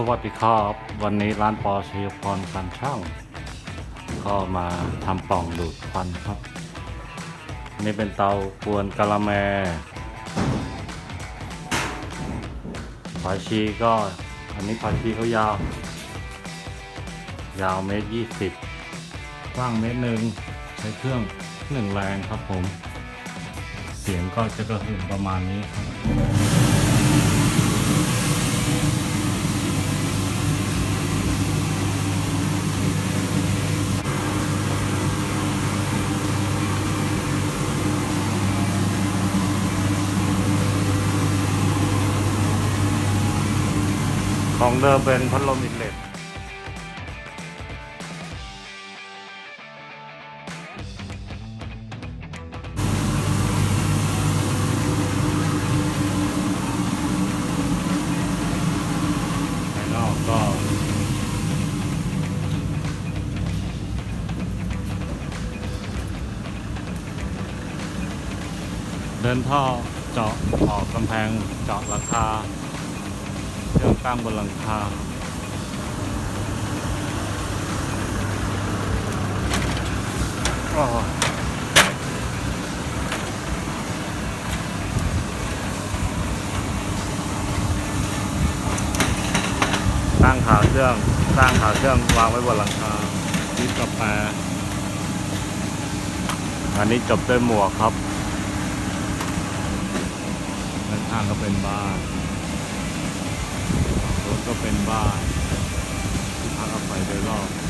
สวัสดีครับวันนี้ร้านปอชัยพรการช่าง ก็มาทำปล่องดูดควันครับอันนี่เป็นเตากวนกะละแมฝาชีก็อันนี้ฝาชีเขายาว ยาวเมตรยี่สิบกว้างเมตรหนึ่งใช้เครื่องหนึ่งแรงครับผม เสียงก็จะกระหึ่มประมาณนี้ครับ ของเดิมเป็นพัดลมอินเลตภายนอกก็เดินท่อเจาะออกกำแพงเจาะหลังคา เครื่องตั้งบนหลังคาโอ้โหตั้งขาเครื่องสร้างขาเครื่องวางไว้บนหลังคาดิสกาแฟอันนี้จบด้วยหมวกครับด้านข้างก็เป็นบ้าน เป็นบ้านที่พักอาศัยโดยรอบ